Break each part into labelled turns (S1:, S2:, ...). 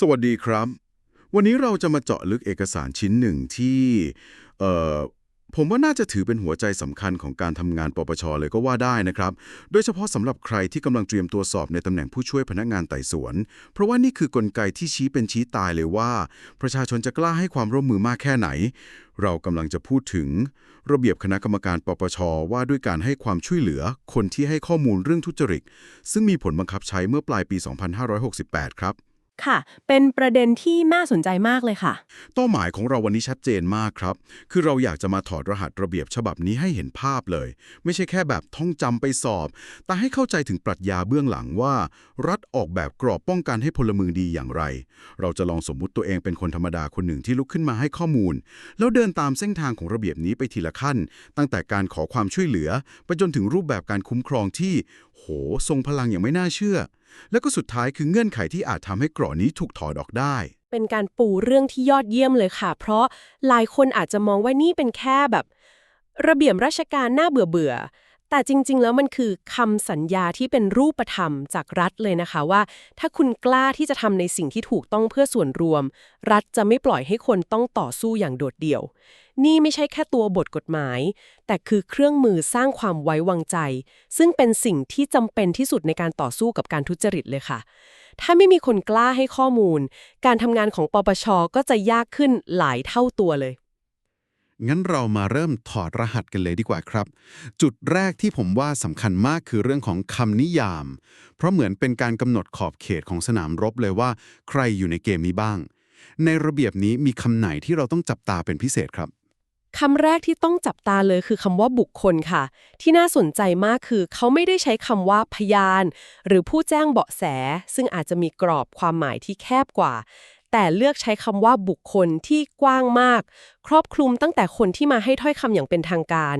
S1: สวัสดีครับ วันนี้เราจะมาเจาะลึกเอกสารชิ้นหนึ่งที่เอ่อผมว่าน่าจะถือเป็นหัวใจสำคัญของการทำงานปปชเลยก็ว่าได้นะครับ โดยเฉพาะสำหรับใครที่กำลังเตรียมตัวสอบในตำแหน่งผู้ช่วยพนักงานไต่สวน เพราะว่านี่คือกลไกที่ชี้เป็นชี้ตายเลยว่า ประชาชนจะกล้าให้ความร่วมมือมากแค่ไหน เรากำลังจะพูดถึง ระเบียบคณะกรรมการปปชว่าด้วยการให้ความช่วยเหลือ คนที่ให้ข้อมูลเรื่องทุจริตซึ่งมีผลบังคับใช้เมื่อปลายปี 2568 ครับ
S2: ค่ะ เป็นประเด็นที่น่าสนใจมากเลยค่ะ
S1: เป้าหมายของเราวันนี้ชัดเจนมากครับ คือเราอยากจะมาถอดรหัสระเบียบฉบับนี้ให้เห็นภาพเลย ไม่ใช่แค่แบบท่องจำไปสอบ แต่ให้เข้าใจถึงปรัชญาเบื้องหลังว่า รัฐออกแบบกรอบป้องกันให้พลเมืองดีอย่างไร เราจะลองสมมุติตัวเองเป็นคนธรรมดาคนหนึ่งที่ลุกขึ้นมาให้ข้อมูล แล้วเดินตามเส้นทางของระเบียบนี้ไปทีละขั้น ตั้งแต่การขอความช่วยเหลือ ไปจนถึงรูปแบบการคุ้มครองที่ โห ทรงพลังอย่างไม่น่าเชื่อ แล้วก็สุดท้ายคือเงื่อนไขที่อาจทำให้กรอนี้ถูกถอดออกได้
S2: เป็นการปูเรื่องที่ยอดเยี่ยมเลยค่ะ เพราะหลายคนอาจจะมองว่านี่เป็นแค่แบบ ระเบียบราชการน่าเบื่อเบื่อๆแต่จริง ๆ แล้วมันคือคำสัญญาที่เป็นรูปธรรมจากรัฐเลยนะคะว่า ถ้าคุณกล้าที่จะทำในสิ่งที่ถูกต้องเพื่อส่วนรวม รัฐจะไม่ปล่อยให้คนต้องต่อสู้อย่างโดดเดี่ยว นี่ไม่ใช่แค่ตัวบทกฎหมาย แต่คือเครื่องมือสร้างความไว้วางใจ ซึ่งเป็นสิ่งที่จำเป็นที่สุดในการต่อสู้กับการทุจริตเลยค่ะ ถ้าไม่มีคนกล้าให้ข้อมูล การทำงานของปปชก็จะยากขึ้นหลายเท่าตัวเลย
S3: งั้นเรามาเริ่มถอดรหัสกันเลยดีกว่าครับ จุดแรกที่ผมว่าสำคัญมากคือเรื่องของคำนิยาม เพราะเหมือนเป็นการกำหนดขอบเขตของสนามรบเลยว่า ใครอยู่ในเกมนี้บ้างในระเบียบนี้มีคำไหนที่เราต้องจับตาเป็นพิเศษครับ
S2: คำแรกที่ต้องจับตาเลยคือคำว่าบุคคลค่ะ ที่น่าสนใจมากคือ เขาไม่ได้ใช้คำว่าพยาน หรือผู้แจ้งเบาะแส ซึ่งอาจจะมีกรอบความหมายที่แคบกว่า แต่เลือกใช้คำว่าบุคคลที่กว้างมาก ครอบคลุมตั้งแต่คนที่มาให้ถ้อยคำอย่างเป็นทางการ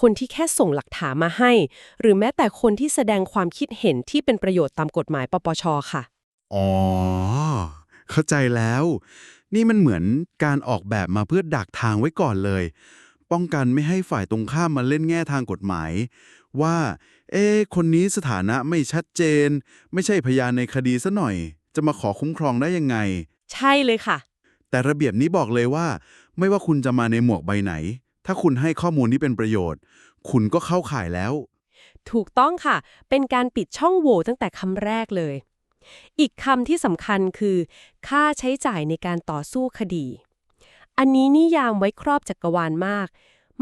S2: คนที่แค่ส่งหลักฐานมาให้ หรือแม้แต่คนที่แสดงความคิดเห็นที่เป็นประโยชน์ตามกฎหมายปปชค่ะ
S3: อ๋อเข้าใจแล้ว นี่มันเหมือนการออกแบบมาเพื่อดักทางไว้ก่อนเลย ป้องกันไม่ให้ฝ่ายตรงข้ามมาเล่นแง่ทางกฎหมาย ว่า เอ๊ะคนนี้สถานะไม่ชัดเจน ไม่ใช่พยานในคดีซะหน่อย จะมาขอคุ้มครองได้ยังไง
S2: ใช่เลยค่ะ
S3: แต่ระเบียบนี้บอกเลยว่า ไม่ว่าคุณจะมาในหมวกใบไหน ถ้าคุณให้ข้อมูลที่เป็นประโยชน์ คุณก็เข้าข่ายแล้ว
S2: ถูกต้องค่ะ เป็นการปิดช่องโหว่ตั้งแต่คำแรกเลย อีกคำที่สำคัญคือ ค่าใช้จ่ายในการต่อสู้คดี อันนี้นิยามไว้ครอบจักกรวาลมาก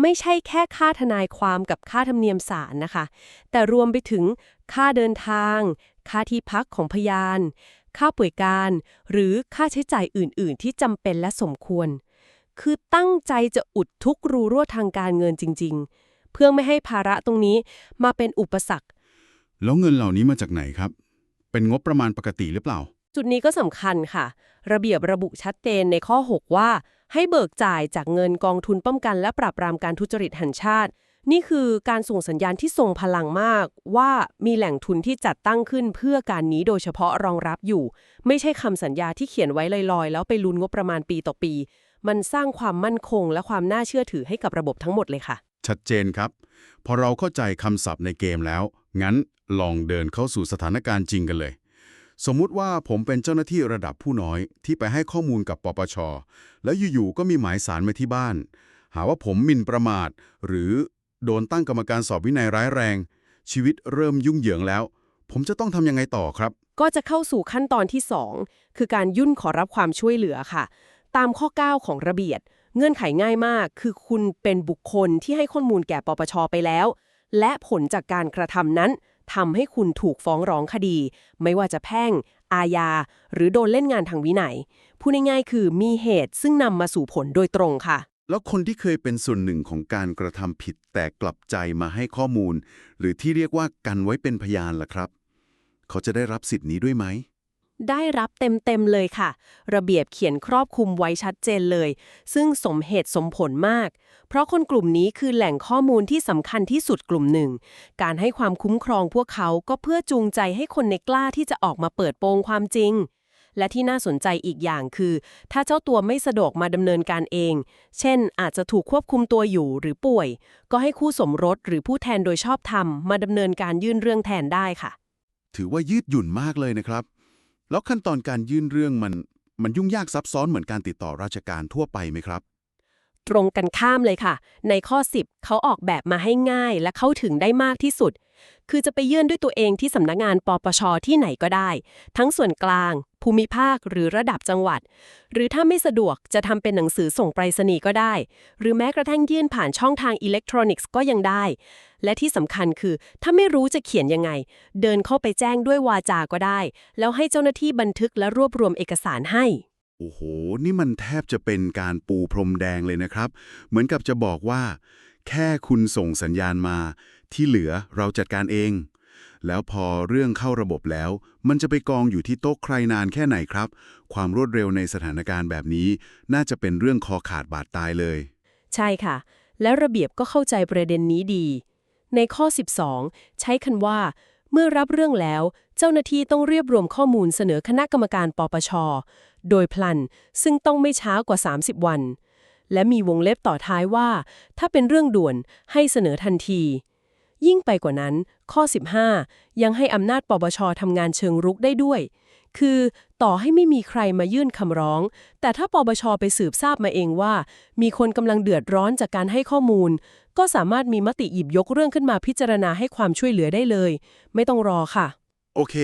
S2: ไม่ใช่แค่ค่าทนายความกับค่าธรรมเนียมศาลนะคะ แต่รวมไปถึงค่าเดินทาง ค่าที่พักของพยาน ค่าป่วยการ หรือค่าใช้จ่ายอื่น ๆ ที่จำเป็นและสมควร คือตั้งใจจะอุดทุกรูรั่วทางการเงินจริง ๆ เพื่อไม่ให้ภาระตรงนี้มาเป็นอุปสรรค
S1: แล้วเงินเหล่านี้มาจากไหนครับ เป็นงบประมาณปกติหรือเปล่า
S2: จุดนี้ก็สำคัญค่ะ ระเบียบระบุชัดเจนในข้อ 6 ว่า ให้เบิกจ่ายจากเงินกองทุนป้องกัน และปราบปรามการทุจริตแห่งชาติ นี่คือการส่งสัญญาณที่ทรงพลังมาก ว่ามีแหล่งทุนที่จัดตั้งขึ้นเพื่อการนี้โดยเฉพาะรองรับอยู่ ไม่ใช่คำสัญญาที่เขียนไว้ลอยๆ แล้วไปลุ้นงบประมาณปีต่อปี มันสร้างความมั่นคง และความน่าเชื่อถือให้กับระบบทั้งหมดเลยค่ะ
S1: ชัดเจนครับ พอเราเข้าใจคำศัพท์ในเกมแล้ว งั้น ลองเดินเข้าสู่สถานการณ์จริงกันเลย สมมุติว่าผมเป็นเจ้าหน้าที่ระดับผู้น้อยที่ไปให้ข้อมูลกับปปช แล้วอยู่ๆก็มีหมายสารมาที่บ้าน หาว่าผมหมิ่นประมาท หรือโดนตั้งกรรมการสอบวินัยร้ายแรง ชีวิตเริ่มยุ่งเหยิงแล้ว ผมจะต้องทำยังไงต่อครับ
S2: ก็จะเข้าสู่ขั้นตอนที่ 2 คือการยื่นขอรับความช่วยเหลือค่ะ ตามข้อ 9 ของระเบียบเงื่อนไขง่ายมาก คือคุณเป็นบุคคลที่ให้ข้อมูลแก่ปปชไปแล้ว และผลจากการกระทำนั้น ทำให้คุณถูกฟ้องร้องคดี ไม่ว่าจะแพ่ง อาญา หรือโดนเล่นงานทางวินัยพูดง่ายๆคือมีเหตุซึ่งนำมาสู่ผลโดยตรงค่ะ
S3: แล้วคนที่เคยเป็นส่วนหนึ่งของการกระทำผิดแต่กลับใจมาให้ข้อมูล หรือที่เรียกว่ากันไว้เป็นพยานล่ะครับ เขาจะได้รับสิทธิ์นี้ด้วยไหม
S2: ได้รับเต็มๆเลยค่ะ ระเบียบเขียนครอบคลุมไว้ชัดเจนเลย ซึ่งสมเหตุสมผลมาก เพราะคนกลุ่มนี้คือแหล่งข้อมูลที่สำคัญที่สุดกลุ่มหนึ่ง การให้ความคุ้มครองพวกเขาก็เพื่อจูงใจให้คนในกล้าที่จะออกมาเปิดโปงความจริง และที่น่าสนใจอีกอย่างคือ ถ้าเจ้าตัวไม่สะดวกมาดำเนินการเอง เช่น อาจจะถูกควบคุมตัวอยู่หรือป่วย ก็ให้คู่สมรสหรือผู้แทนโดยชอบธรรมมาดำเนินการยื่นเรื่องแทนได้ค่ะ
S3: ถือว่ายืดหยุ่นมากเลยนะครับ แล้วขั้นตอนการยื่นเรื่องมันมันยุ่งยากซับซ้อนเหมือนการติดต่อราชการทั่วไปไหมครับ
S2: ตรงกันข้ามเลยค่ะ ในข้อ 10 เขาออกแบบมาให้ง่ายและเข้าถึงได้มากที่สุด คือจะไปยื่นด้วยตัวเองที่สำนักงานปปชที่ไหนก็ได้ ทั้งส่วนกลาง ภูมิภาคหรือระดับจังหวัด หรือถ้าไม่สะดวกจะทำเป็นหนังสือส่งไปรษณีย์ก็ได้ หรือแม้กระทั่งยื่นผ่านช่องทางอิเล็กทรอนิกส์ก็ยังได้ และที่สำคัญคือ ถ้าไม่รู้จะเขียนยังไง เดินเข้าไปแจ้งด้วยวาจาก็ได้ แล้วให้เจ้าหน้าที่บันทึกและรวบรวมเอกสารให้
S3: โอ้โห นี่มันแทบจะเป็นการปูพรมแดงเลยนะครับ เหมือนกับจะบอกว่า แค่คุณส่งสัญญาณมา ที่เหลือเราจัดการเอง แล้วพอเรื่องเข้าระบบแล้ว มันจะไปกองอยู่ที่โต๊ะใครนานแค่ไหนครับ ความรวดเร็วในสถานการณ์แบบนี้ น่าจะเป็นเรื่องคอขาดบาดตายเลย
S2: ใช่ค่ะ และระเบียบก็เข้าใจประเด็นนี้ดี ในข้อ 12 ใช้คันว่า เมื่อรับเรื่องแล้ว เจ้าหน้าที่ต้องเรียบรวมข้อมูลเสนอคณะกรรมการปปช โดยพลัน ซึ่งต้องไม่ช้ากว่า 30 วัน และมีวงเล็บต่อท้ายว่า ถ้าเป็นเรื่องด่วนให้เสนอทันที ยิ่งไปกว่านั้น ข้อ 15 ยังให้อำนาจปปชทำงานเชิงรุกได้ด้วย คือต่อให้ไม่มีใครมายื่นคำร้อง แต่ถ้าปปชไปสืบทราบมาเองว่า มีคนกำลังเดือดร้อนจากการให้ข้อมูล ก็สามารถมีมติหยิบยกเรื่องขึ้นมาพิจารณาให้ความช่วยเหลือได้เลย ไม่ต้องรอค่ะ
S3: โอเค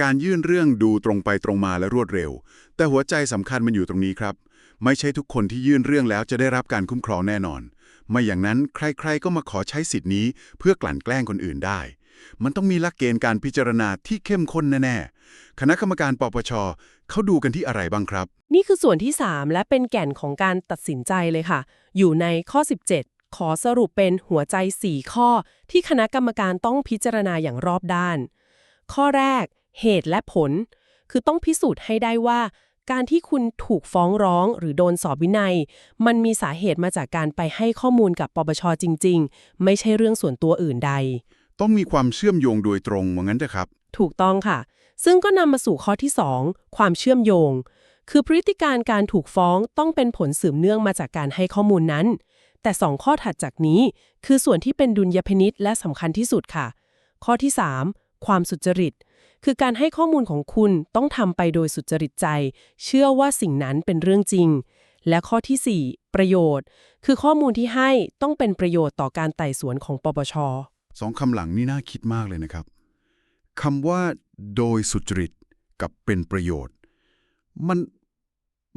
S3: การยื่นเรื่องดูตรงไปตรงมาและรวดเร็ว แต่หัวใจสำคัญมันอยู่ตรงนี้ครับ ไม่ใช่ทุกคนที่ยื่นเรื่องแล้วจะได้รับการคุ้มครองแน่นอน ไม่อย่างนั้นใครๆก็มาขอใช้สิทธินี้เพื่อกลั่นแกล้งคนอื่นได้ มันต้องมีหลักเกณฑ์การพิจารณาที่เข้มข้นแน่ๆ คณะกรรมการปปชเขาดูกันที่อะไรบ้างครับ
S2: นี่คือส่วนที่ 3 และเป็นแก่นของการตัดสินใจเลยค่ะ อยู่ในข้อ 17 ขอสรุปเป็นหัวใจ 4 ข้อ ที่คณะกรรมการต้องพิจารณาอย่างรอบด้าน ข้อแรก เหตุและผล คือต้องพิสูจน์ให้ได้ว่าการที่คุณถูกฟ้องร้องหรือโดนสอบวินัย มันมีสาเหตุมาจากการไปให้ข้อมูลกับปปชจริง ๆ ไม่ใช่เรื่องส่วนตัวอื่นใด
S3: ต้องมีความเชื่อมโยงโดยตรงว่างั้นเถอะครับ
S2: ถูกต้องค่ะ ซึ่งก็นำมาสู่ข้อที่ 2 ความเชื่อมโยง คือพฤติการการถูกฟ้องต้องเป็นผลสืบเนื่องมาจากการให้ข้อมูลนั้น แต่ 2 ข้อถัดจากนี้ คือส่วนที่เป็นดุลยพินิษและสำคัญที่สุดค่ะ ข้อที่ 3 ความสุจริต คือการให้ข้อมูลของคุณต้องทำไปโดยสุจริตใจ เชื่อว่าสิ่งนั้นเป็นเรื่องจริง และข้อทีสี่4 ประโยชน์ คือข้อมูลที่ให้ต้องเป็นประโยชน์ต่อการไต่สวนของปปช
S3: สองคำหลังนี่น่าคิดมากเลยนะครับคำว่าโดยสุจริตกับเป็นประโยชน์ มัน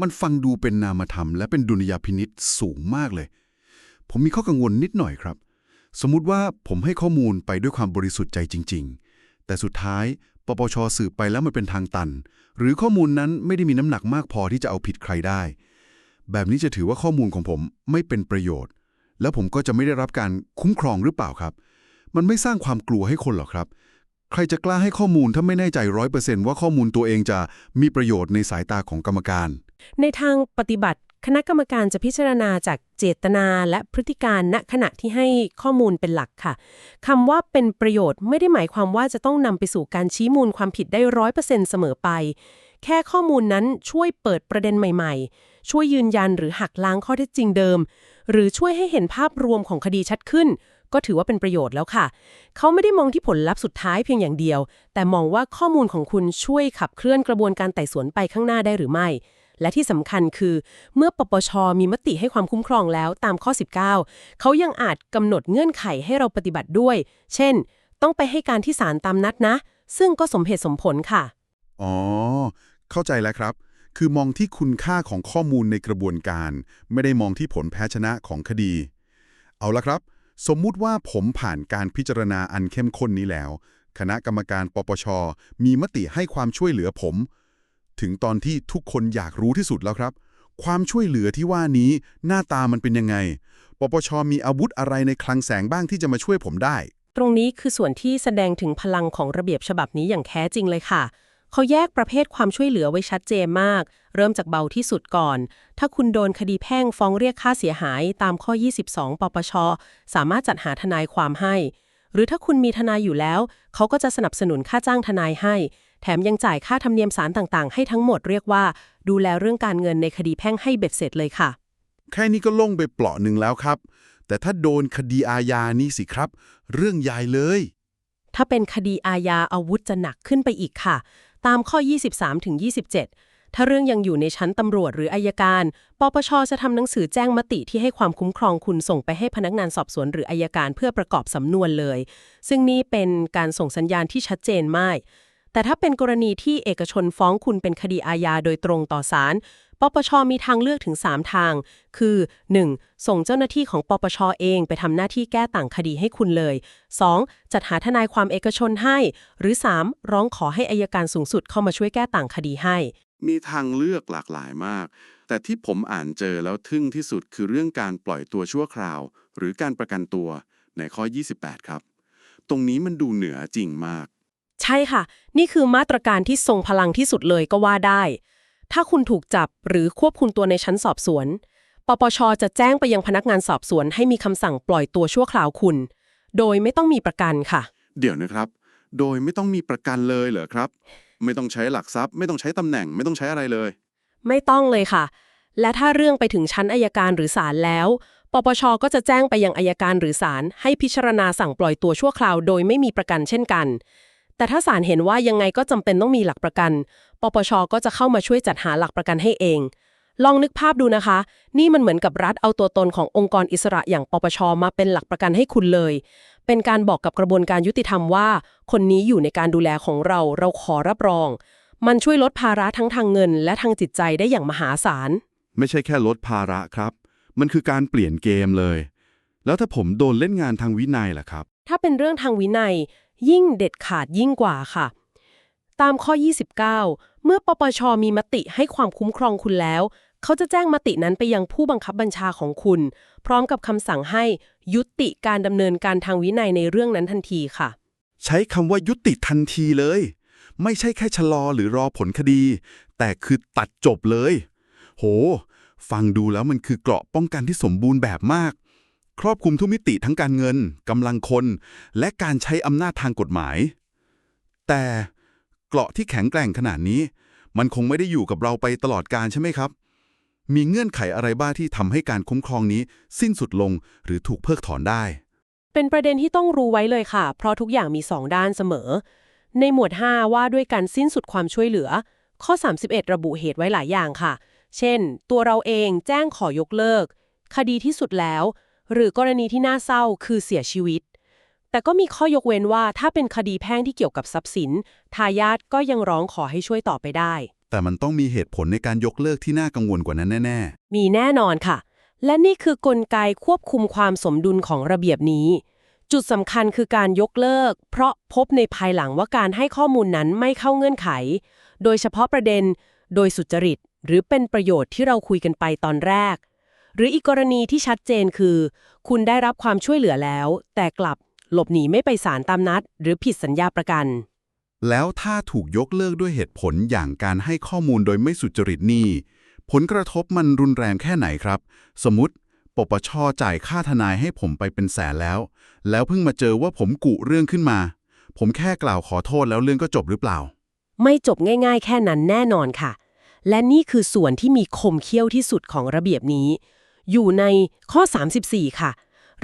S3: มันฟังดูเป็นนามธรรม และเป็นดุลยพินิษสูงมากเลย ผมมีข้อกังวลนิดหน่อยครับ สมมุติว่าผมให้ข้อมูลไปด้วยความบริสุทธิ์ใจจริง ๆ แต่สุดท้ายปปชสืบไปแล้วมันเป็นทางตัน หรือข้อมูลนั้นไม่ได้มีน้ำหนักมากพอที่จะเอาผิดใครได้ แบบนี้จะถือว่าข้อมูลของผมไม่เป็นประโยชน์ แล้วผมก็จะไม่ได้รับการคุ้มครองหรือเปล่าครับ มันไม่สร้างความกลัวให้คนหรอกครับ ใครจะกล้าให้ข้อมูลถ้าไม่แน่ใจร้อยเปอร์เซนต์ว่าข้อมูลตัวเองจะมีประโยชน์ในสายตาของกรรมการ
S2: ในทางปฏิบัติ คณะกรรมการจะพิจารณาจากเจตนาและพฤติการณขณะที่ให้ข้อมูลเป็นหลักค่ะคำว่าเป็นประโยชน์ไม่ได้หมายความว่าจะต้องนำไปสู่การชี้มูลความผิดได้ร้อยเปอร์เซ็นต์เสมอไป แค่ข้อมูลนั้นช่วยเปิดประเด็นใหม่ๆ ช่วยยืนยันหรือหักล้างข้อเท็จจริงเดิม หรือช่วยให้เห็นภาพรวมของคดีชัดขึ้น ก็ถือว่าเป็นประโยชน์แล้วค่ะ เขาไม่ได้มองที่ผลลัพธ์สุดท้ายเพียงอย่างเดียว แต่มองว่าข้อมูลของคุณช่วยขับเคลื่อนกระบวนการไต่สวนไปข้างหน้าได้หรือไม่ และที่สำคัญคือ เมื่อปปชมีมติให้ความคุ้มครองแล้วตามข้อ 19 เขายังอาจกำหนดเงื่อนไขให้เราปฏิบัติด้วย เช่น ต้องไปให้การที่ศาลตามนัดนะ ซึ่งก็สมเหตุสมผลค่ะ
S3: อ๋อ เข้าใจแล้วครับคือมองที่คุณค่าของข้อมูลในกระบวนการ ไม่ได้มองที่ผลแพ้ชนะของคดี เอาละครับ สมมุติว่าผมผ่านการพิจารณาอันเข้มข้นนี้แล้ว คณะกรรมการปปช มีมติให้ความช่วยเหลือผม ถึงตอนที่ทุกคนอยากรู้ที่สุดแล้วครับ ความช่วยเหลือที่ว่านี้หน้าตามันเป็นยังไง ปปช มีอาวุธอะไรในคลังแสงบ้างที่จะมาช่วยผมได้
S2: ตรงนี้คือส่วนที่แสดงถึงพลังของระเบียบฉบับนี้อย่างแท้จริงเลยค่ะ เขาแยกประเภทความช่วยเหลือไว้ชัดเจนมาก เริ่มจากเบาที่สุดก่อน ถ้าคุณโดนคดีแพ่งฟ้องเรียกค่าเสียหายตามข้อ 22 ปปช สามารถจัดหาทนายความให้ หรือถ้าคุณมีทนายอยู่แล้ว เขาก็จะสนับสนุนค่าจ้างทนายให้ แถมยังจ่ายค่าธรรมเนียมศาลต่างๆ ให้ทั้งหมดเรียกว่า ดูแลเรื่องการเงินในคดีแพ่งให้เบ็ดเสร็จเลยค่ะ
S3: แค่นี้ก็ล่งไปเปลาะหนึ่งแล้วครับ แต่ถ้าโดนคดีอาญานี่สิครับ เรื่องใหญ่เลย
S2: ถ้าเป็นคดีอาญาอาวุธจะหนักขึ้นไปอีกค่ะ ตามข้อ 23ถึง27 ถ้าเรื่องยังอยู่ในชั้นตำรวจหรืออายการ ปปชจะทำหนังสือแจ้งมติที่ให้ความคุ้มครองคุณส่งไปให้พนักงานสอบสวนหรืออายการเพื่อประกอบสำนวนเลย ซึ่งนี่เป็นการส่งสัญญาณที่ชัดเจนมากแต่ถ้าเป็นกรณีที่เอกชนฟ้องคุณเป็นคดีอาญาโดยตรงต่อศาล ปปชมีทางเลือกถึง 3 ทาง คือ 1. ส่งเจ้าหน้าที่ของปปชเองไปทำหน้าที่แก้ต่างคดีให้คุณเลย 2. จัดหาทนายความเอกชนให้ หรือ 3. ร้องขอให้อายการสูงสุดเข้ามาช่วยแก้ต่างคดีให้
S4: มีทางเลือกหลากหลายมาก แต่ที่ผมอ่านเจอแล้วทึ่งที่สุดคือเรื่องการปล่อยตัวชั่วคราว หรือการประกันตัวในข้อ 28 ครับ ตรงนี้มันดูเหนือจริงมาก
S2: ใช่ค่ะ นี่คือมาตรการที่ทรงพลังที่สุดเลยก็ว่าได้ ถ้าคุณถูกจับหรือควบคุมตัวในชั้นสอบสวน ปปช จะแจ้งไปยังพนักงานสอบสวนให้มีคำสั่งปล่อยตัวชั่วคราวคุณ โดยไม่ต้องมีประกันค่ะ
S4: เดี๋ยวนะครับ โดยไม่ต้องมีประกันเลยเหรอครับ ไม่ต้องใช้หลักทรัพย์ ไม่ต้องใช้ตำแหน่ง ไม่ต้องใช้อะไรเลย
S2: ไม่ต้องเลยค่ะ และถ้าเรื่องไปถึงชั้นอายการหรือศาลแล้ว ปปช ก็จะแจ้งไปยังอายการหรือศาลให้พิจารณาสั่งปล่อยตัวชั่วคราว โดยไม่มีประกันเช่นกัน แต่ถ้าศาลเห็นว่ายังไงก็จำเป็นต้องมีหลักประกัน ปปช ก็จะเข้ามาช่วยจัดหาหลักประกันให้เอง ลองนึกภาพดูนะคะ นี่มันเหมือนกับรัฐเอาตัวตนขององค์กรอิสระอย่างปปช มาเป็นหลักประกันให้คุณเลย เป็นการบอกกับกระบวนการยุติธรรมว่า คนนี้อยู่ในการดูแลของเรา เราขอรับรอง มันช่วยลดภาระทั้งทางเงิน และทางจิตใจได้อย่างมหาศาล
S3: ไม่ใช่แค่ลดภาระครับ มันคือการเปลี่ยนเกมเลย แล้วถ้าผมโดนเล่นงานทางวินัยล่ะครับ
S2: ถ้าเป็นเรื่องทางวินัย ยิ่งเด็ดขาดยิ่งกว่าค่ะ ตามข้อ 29 เมื่อปปชมีมติให้ความคุ้มครองคุณแล้ว เขาจะแจ้งมตินั้นไปยังผู้บังคับบัญชาของคุณ พร้อมกับคำสั่งให้ยุติการดำเนินการทางวินัยในเรื่องนั้นทันทีค่ะ
S3: ใช้คำว่ายุติทันทีเลย ไม่ใช่แค่ชะลอหรือรอผลคดี แต่คือตัดจบเลย โห ฟังดูแล้วมันคือเกราะป้องกันที่สมบูรณ์แบบมาก ครอบคลุมทุกมิติทั้งการเงินกำลังคน และการใช้อำนาจทางกฎหมาย แต่เกราะที่แข็งแกร่งขนาดนี้ มันคงไม่ได้อยู่กับเราไปตลอดการใช่ไหมครับ มีเงื่อนไขอะไรบ้างที่ทำให้การคุ้มครองนี้สิ้นสุดลงหรือถูกเพิกถอนได้
S2: เป็นประเด็นที่ต้องรู้ไว้เลยค่ะ เพราะทุกอย่างมีสองด้านเสมอ ในหมวด 5 ว่าด้วยการสิ้นสุดความช่วยเหลือ ข้อ 31 ระบุเหตุไว้หลายอย่างค่ะ เช่น ตัวเราเองแจ้งขอยกเลิก คดีที่สุดแล้ว หรือกรณีที่น่าเศร้าคือเสียชีวิต แต่ก็มีข้อยกเว้นว่าถ้าเป็นคดีแพ่งที่เกี่ยวกับทรัพย์สิน ทายาทก็ยังร้องขอให้ช่วยต่อไปได้
S3: แต่มันต้องมีเหตุผลในการยกเลิกที่น่ากังวลกว่านั้นแน่ ๆ
S2: มีแน่นอนค่ะ และนี่คือกลไกควบคุมความสมดุลของระเบียบนี้ จุดสำคัญคือการยกเลิก เพราะพบในภายหลังว่าการให้ข้อมูลนั้นไม่เข้าเงื่อนไข โดยเฉพาะประเด็น โดยสุจริต หรือเป็นประโยชน์ที่เราคุยกันไปตอนแรก หรืออีกกรณีที่ชัดเจนคือ คุณได้รับความช่วยเหลือแล้ว แต่กลับหลบหนีไม่ไปศาลตามนัด หรือผิดสัญญาประกัน
S3: แล้วถ้าถูกยกเลิกด้วยเหตุผลอย่างการให้ข้อมูลโดยไม่สุจริตนี่ ผลกระทบมันรุนแรงแค่ไหนครับ สมมติ ปปชจ่ายค่าทนายให้ผมไปเป็นแสนแล้ว แล้วเพิ่งมาเจอว่าผมกุเรื่องขึ้นมา ผมแค่กล่าวขอโทษแล้วเรื่องก็จบหรือเปล่า
S2: ไม่จบง่าย ๆ แค่นั้นแน่นอนค่ะ และนี่คือส่วนที่มีคมเขี้ยวที่สุดของระเบียบนี้ อยู่ในข้อ 34 ค่ะ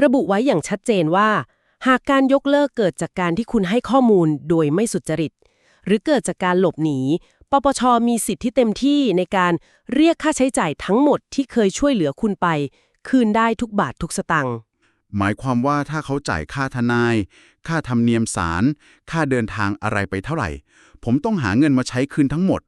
S2: ระบุไว้อย่างชัดเจนว่า หากการยกเลิกเกิดจากการที่คุณให้ข้อมูลโดยไม่สุจริต หรือเกิดจากการหลบหนี ปปชมีสิทธิ์ที่เต็มที่ในการเรียกค่าใช้จ่ายทั้งหมดที่เคยช่วยเหลือคุณไป คืนได้ทุกบาททุกสตังค์
S3: หมายความว่าถ้าเขาจ่ายค่าทนาย ค่าธรรมเนียมศาลค่าเดินทางอะไรไปเท่าไหร่ ผมต้องหาเงินมาใช้คืนทั้งหมด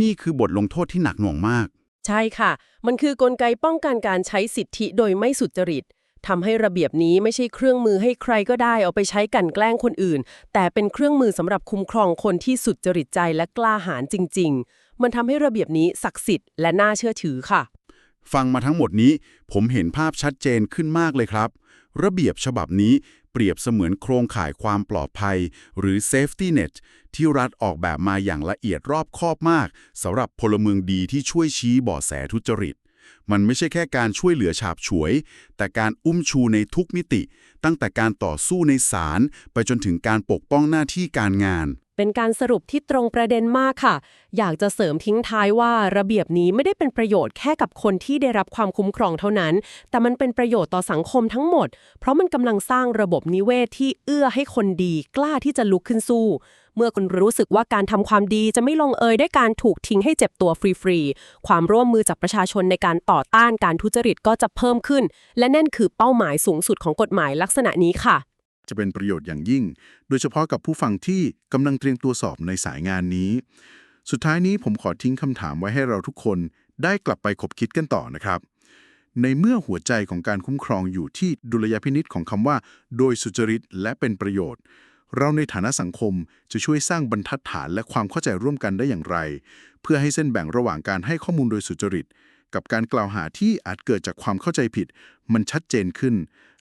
S3: นี่คือบทลงโทษที่หนักหน่วงมาก
S2: ใช่ค่ะ มันคือกลไกป้องกันการใช้สิทธิโดยไม่สุจริตทำให้ระเบียบนี้ไม่ใช่เครื่องมือให้ใครก็ได้เอาไปใช้กลันแกล้งคนอื่น แต่เป็นเครื่องมือสำหรับคุ้มครองคนที่สุจริตใจและกล้าหาญจริง ๆ มันทำให้ระเบียบนี้ศักดิ์สิทธิ์และน่าเชื่อถือค่ะ
S3: ฟังมาทั้งหมดนี้ ผมเห็นภาพชัดเจนขึ้นมากเลยครับ ระเบียบฉบับนี้ เปรียบเสมือนโครงข่ายความปลอดภัย หรือ safety net ที่รัฐออกแบบมาอย่างละเอียดรอบคอบมากสำหรับพลเมืองดีที่ช่วยชี้เบาะแสทุจริต มันไม่ใช่แค่การช่วยเหลือฉาบฉวย แต่การอุ้มชูในทุกมิติ ตั้งแต่การต่อสู้ในศาลไปจนถึงการปกป้องหน้าที่การงาน
S2: เป็นการสรุปที่ตรงประเด็นมากค่ะ อยากจะเสริมทิ้งท้ายว่าระเบียบนี้ไม่ได้เป็นประโยชน์แค่กับคนที่ได้รับความคุ้มครองเท่านั้น แต่มันเป็นประโยชน์ต่อสังคมทั้งหมด เพราะมันกำลังสร้างระบบนิเวศที่เอื้อให้คนดีกล้าที่จะลุกขึ้นสู้ เมื่อคุณรู้สึกว่าการทำความดีจะไม่ลงเอยด้วยการถูกทิ้งให้เจ็บตัวฟรีๆ ความร่วมมือจากประชาชนในการต่อต้านการทุจริตก็จะเพิ่มขึ้น และนั่นคือเป้าหมายสูงสุดของกฎหมายลักษณะนี้ค่ะ
S3: จะเป็นประโยชน์อย่างยิ่ง โดยเฉพาะกับผู้ฟังที่กำลังเตรียมตัวสอบในสายงานนี้ สุดท้ายนี้ผมขอทิ้งคำถามไว้ให้เราทุกคนได้กลับไปคบคิดกันต่อนะครับ ในเมื่อหัวใจของการคุ้มครองอยู่ที่ดุลยพินิษของคำว่า โดยสุจริตและเป็นประโยชน์ เราในฐานะสังคมจะช่วยสร้างบรรทัดฐานและความเข้าใจร่วมกันได้อย่างไร เพื่อให้เส้นแบ่งระหว่างการให้ข้อมูลโดยสุจริต กับการกล่าวหาที่อาจเกิดจากความเข้าใจผิด มันชัดเจนขึ้น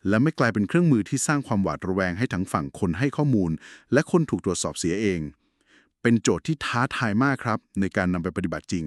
S3: และไม่กลายเป็นเครื่องมือที่สร้างความหวาดระแวงให้ทั้งฝั่งคนให้ข้อมูล และคนถูกตรวจสอบเสียเอง เป็นโจทย์ที่ท้าทายมากครับ ในการนำไปปฏิบัติจริง